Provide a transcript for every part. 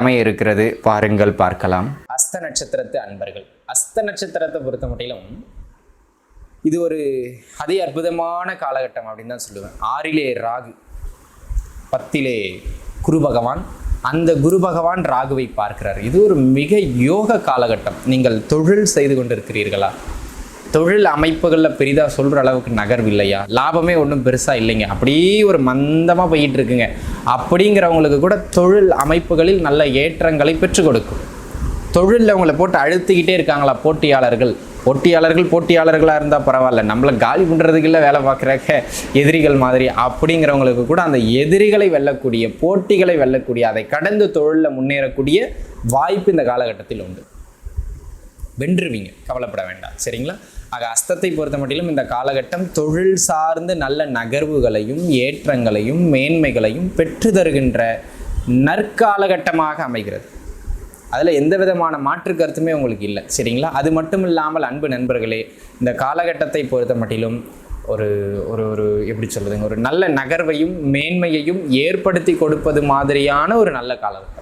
அமைய இருக்கிறது பாருங்கள் பார்க்கலாம். அஸ்த நட்சத்திரத்து அன்பர்கள். அஸ்த நட்சத்திரத்தை பொறுத்த மட்டிலும் இது ஒரு அதி அற்புதமான காலகட்டம் அப்படின்னு தான் சொல்லுவேன். ஆறிலே ராகு பத்திலே குரு பகவான். அந்த குரு பகவான் ராகுவை பார்க்கிறார். இது ஒரு மிக யோக காலகட்டம். நீங்கள் தொழில் செய்து கொண்டிருக்கிறீர்களா? தொழில் அமைப்புகளில் பெரிதாக சொல்கிற அளவுக்கு நகர்வு இல்லையா லாபமே ஒன்றும் பெருசாக இல்லைங்க. அப்படியே ஒரு மந்தமாக போயிட்டு இருக்குங்க அப்படிங்கிறவங்களுக்கு கூட தொழில் அமைப்புகளில் நல்ல ஏற்றங்களை பெற்றுக் கொடுக்கும். தொழிலில் அவங்கள போட்டு அழுத்திக்கிட்டே இருக்காங்களா போட்டியாளர்கள்? போட்டியாளர்கள் போட்டியாளர்களாக இருந்தால் பரவாயில்ல. நம்மளை காலி பண்ணுறதுக்கு இல்லை வேலை பார்க்குறாங்க எதிரிகள் மாதிரி. அப்படிங்கிறவங்களுக்கு கூட அந்த எதிரிகளை வெல்லக்கூடிய போட்டிகளை வெல்லக்கூடிய அதை கடந்து தொழிலில் முன்னேறக்கூடிய வாய்ப்பு இந்த காலகட்டத்தில் உண்டு. வென்றுவீங்க. கவலைப்பட வேண்டாம். சரிங்களா? ஆக அஸ்தத்தை பொறுத்த மட்டிலும் இந்த காலகட்டம் தொழில் சார்ந்து நல்ல நகர்வுகளையும் ஏற்றங்களையும் மேன்மைகளையும் பெற்று தருகின்ற நற்காலகட்டமாக அமைகிறது. அதில் எந்த விதமான மாற்று கருத்துமே உங்களுக்கு இல்லை சரிங்களா? அது மட்டும் இல்லாமல் அன்பு நண்பர்களே இந்த காலகட்டத்தை பொறுத்த மட்டிலும் ஒரு ஒரு ஒரு எப்படி சொல்கிறதுங்க ஒரு நல்ல நகர்வையும் மேன்மையையும் ஏற்படுத்தி கொடுப்பது மாதிரியான ஒரு நல்ல காலகட்டம்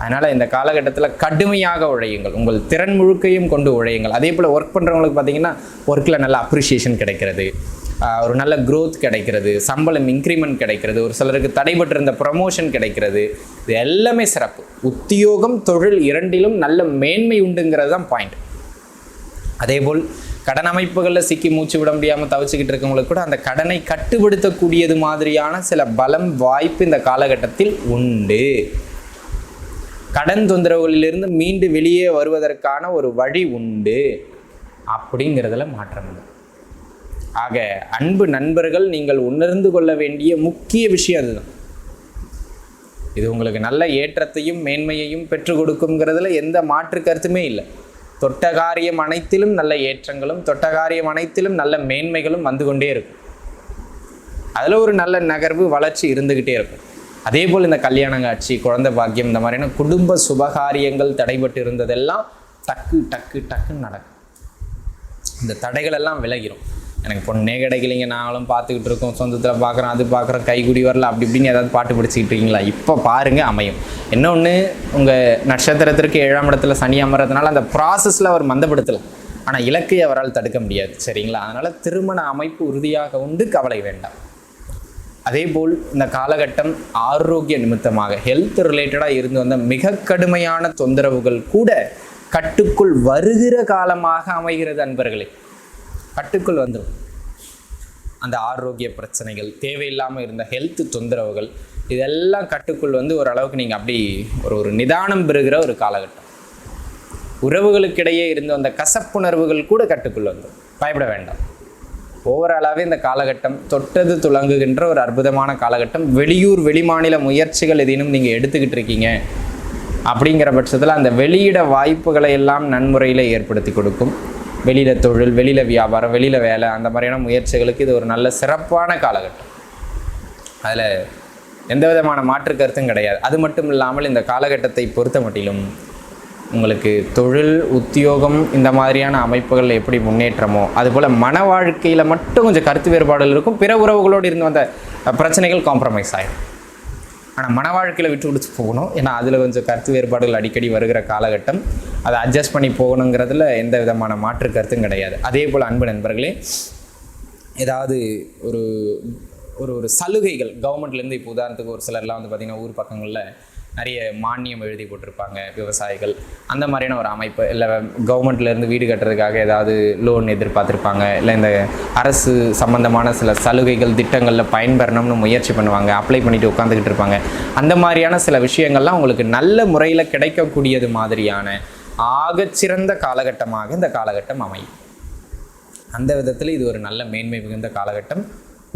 அதனால் இந்த காலகட்டத்தில் கடுமையாக உழையுங்கள். உங்கள் திறன் முழுக்கையும் கொண்டு உழையுங்கள். அதே போல் ஒர்க் பண்ணுறவங்களுக்கு பார்த்தீங்கன்னா ஒர்க்கில் நல்ல அப்ரிஷியேஷன் கிடைக்கிறது. ஒரு நல்ல க்ரோத் கிடைக்கிறது. சம்பளம் இன்க்ரிமெண்ட் கிடைக்கிறது. ஒரு சிலருக்கு தடைபட்டிருந்த ப்ரமோஷன் கிடைக்கிறது. இது எல்லாமே சிறப்பு. உத்தியோகம் தொழில் இரண்டிலும் நல்ல மேன்மை உண்டுங்கிறது தான் பாயிண்ட் அதேபோல் கடன் அமைப்புகளில் சிக்கி மூச்சு விட முடியாமல் தவிச்சுக்கிட்டு இருக்கவங்களுக்கு கூட அந்த கடனை கட்டுப்படுத்தக்கூடியது மாதிரியான சில பலம் வாய்ப்பு இந்த காலகட்டத்தில் உண்டு. கடன் தொந்தரவுகளிலிருந்து மீண்டு வெளியே வருவதற்கான ஒரு வழி உண்டு அப்படிங்கிறதுல மாற்றம் இல்லை. ஆக அன்பு நண்பர்கள் நீங்கள் உணர்ந்து கொள்ள வேண்டிய முக்கிய விஷயம் அதுதான். இது உங்களுக்கு நல்ல ஏற்றத்தையும் மேன்மையையும் பெற்றுக் கொடுக்குங்கிறதுல எந்த மாற்று கருத்துமே இல்லை. தொட்ட காரியம் அனைத்திலும் நல்ல ஏற்றங்களும் தொட்ட காரியம் அனைத்திலும் நல்ல மேன்மைகளும் வந்து கொண்டே இருக்கும். அதில் ஒரு நல்ல நகர்வு வளர்ச்சி இருந்துக்கிட்டே இருக்கும். அதே போல் இந்த கல்யாண காட்சி குழந்தை பாக்கியம் இந்த மாதிரியான குடும்ப சுபகாரியங்கள் தடைபட்டு இருந்ததெல்லாம் டக்கு டக்கு டக்குன்னு நடக்கும். இந்த தடைகள் எல்லாம் விலகிடும் எனக்கு பொண்ணே கிடைக்கலைங்க நாங்களும் பார்த்துக்கிட்டு இருக்கோம் சொந்தத்தில் பார்க்குறோம் அது பார்க்குறோம் கைகுடி வரல அப்படி இப்படின்னு ஏதாவது பாட்டு படிச்சுக்கிட்டு இருக்கீங்களா இப்போ பாருங்கள் அமையும். இன்னொன்று உங்கள் நட்சத்திரத்திற்கு ஏழாம் இடத்துல சனி அமர்றதுனால அந்த ப்ராசஸில் அவர் மந்தப்படுத்தலாம் ஆனால் இலக்கை அவரால் தடுக்க முடியாது சரிங்களா? அதனால் திருமண அமைப்பு உறுதியாக உண்டு கவலை வேண்டாம். அதேபோல் இந்த காலகட்டம் ஆரோக்கிய நிமித்தமாக ஹெல்த் ரிலேட்டடாக இருந்து வந்த மிக கடுமையான தொந்தரவுகள் கூட கட்டுக்குள் வருகிற காலமாக அமைகிறது அன்பர்களே. கட்டுக்குள் வந்துடும் அந்த ஆரோக்கிய பிரச்சனைகள் தேவையில்லாமல் இருந்த ஹெல்த் தொந்தரவுகள் இதெல்லாம் கட்டுக்குள் வந்து ஓரளவுக்கு நீங்கள் அப்படி ஒரு ஒரு நிதானம் பெறுகிற ஒரு காலகட்டம். உறவுகளுக்கிடையே இருந்து வந்த கசப்புணர்வுகள் கூட கட்டுக்குள் வந்துடும் பயப்பட வேண்டாம். ஓவராலாகவே இந்த காலகட்டம் தொட்டது துலங்குகின்ற ஒரு அற்புதமான காலகட்டம். வெளியூர் வெளிமாநில முயற்சிகள் எதையும் நீங்கள் எடுத்துக்கிட்டு இருக்கீங்க. அப்படிங்கிற பட்சத்தில் அந்த வெளியிட வாய்ப்புகளை எல்லாம் நன்முறையில் ஏற்படுத்தி கொடுக்கும். வெளியில் தொழில் வெளியில் வியாபாரம் வெளியில் வேலை அந்த மாதிரியான முயற்சிகளுக்கு இது ஒரு நல்ல சிறப்பான காலகட்டம். அதில் எந்த விதமான மாற்று கருத்தும் கிடையாது. அது மட்டும் இல்லாமல் இந்த காலகட்டத்தை பொறுத்த மட்டிலும் உங்களுக்கு தொழில் உத்தியோகம் இந்த மாதிரியான அமைப்புகள் எப்படி முன்னேற்றமோ அதுபோல் மன வாழ்க்கையில் மட்டும் கொஞ்சம் கருத்து வேறுபாடுகள் இருக்கும். பிற உறவுகளோடு இருந்து வந்த பிரச்சனைகள் காம்ப்ரமைஸ் ஆகிடும் ஆனால் மன வாழ்க்கையில் விட்டு விடுச்சு போகணும். ஏன்னா அதில் கொஞ்சம் கருத்து வேறுபாடுகள் அடிக்கடி வருகிற காலகட்டம். அதை அட்ஜஸ்ட் பண்ணி போகணுங்கிறதுல எந்த விதமான மாற்று கருத்தும் கிடையாது. அதே போல் அன்பு நண்பர்களே ஏதாவது ஒரு ஒரு ஒரு சலுகைகள் கவர்மெண்ட்லேருந்து இப்போ உதாரணத்துக்கு ஒரு சிலர்லாம் வந்து பார்த்திங்கன்னா ஊர் பக்கங்களில் நிறைய மானியம் எழுதி போட்டிருப்பாங்க விவசாயிகள். அந்த மாதிரியான ஒரு அமைப்பு இல்லை கவர்மெண்ட்லேருந்து வீடு கட்டுறதுக்காக ஏதாவது லோன் எதிர்பார்த்துருப்பாங்க இல்லை இந்த அரசு சம்பந்தமான சில சலுகைகள் திட்டங்களில் பயன்பெறணும்னு முயற்சி பண்ணுவாங்க அப்ளை பண்ணிட்டு உட்காந்துக்கிட்டு இருப்பாங்க. அந்த மாதிரியான சில விஷயங்கள்லாம் உங்களுக்கு நல்ல முறையில் கிடைக்கக்கூடியது மாதிரியான ஆகச்சிறந்த காலகட்டமாக இந்த காலகட்டம் அமையும். அந்த விதத்தில் இது ஒரு நல்ல மேன்மை மிகுந்த காலகட்டம்.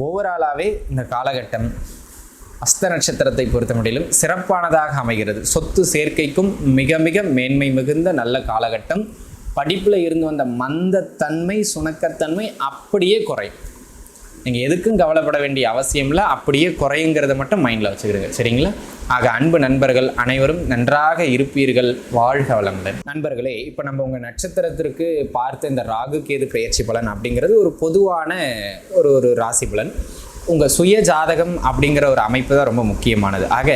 ஓவராலாகவே இந்த காலகட்டம் அஸ்த நட்சத்திரத்தை பொறுத்த மட்டிலும் சிறப்பானதாக அமைகிறது. சொத்து சேர்க்கைக்கும் மிக மிக மேன்மை மிகுந்த நல்ல காலகட்டம். படிப்பில் இருந்து வந்த மந்தத்தன்மை சுணக்கத்தன்மை அப்படியே குறையும். நீங்கள் எதுக்கும் கவலைப்பட வேண்டிய அவசியம் இல்லை. அப்படியே குறையுங்கிறத மட்டும் மைண்டில் வச்சுக்கிறீங்க சரிங்களா? ஆக அன்பு நண்பர்கள் அனைவரும் நன்றாக இருப்பீர்கள். வாழ்க வளமுடன். நண்பர்களே இப்போ நம்ம உங்கள் நட்சத்திரத்திற்கு பார்த்த இந்த ராகு கேது பெயர்ச்சி பலன் அப்படிங்கிறது ஒரு பொதுவான ஒரு ஒரு ராசி பலன். உங்கள் சுய ஜாதகம் அப்படிங்கிற ஒரு அமைப்பு தான் ரொம்ப முக்கியமானது. ஆக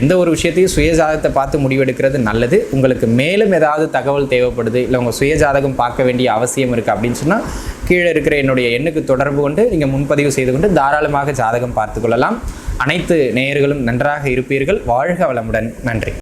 எந்த ஒரு விஷயத்தையும் சுய ஜாதகத்தை பார்த்து முடிவெடுக்கிறது நல்லது. உங்களுக்கு மேலும் ஏதாவது தகவல் தேவைப்படுது இல்லை உங்கள் சுய ஜாதகம் பார்க்க வேண்டிய அவசியம் இருக்குது அப்படின்னு சொன்னால் கீழே இருக்கிற என்னுடைய எண்ணுக்கு தொடர்பு கொண்டு நீங்கள் முன்பதிவு செய்து கொண்டு தாராளமாக ஜாதகம் பார்த்து கொள்ளலாம். அனைத்து நேயர்களும் நன்றாக இருப்பீர்கள். வாழ்க வளமுடன். நன்றி.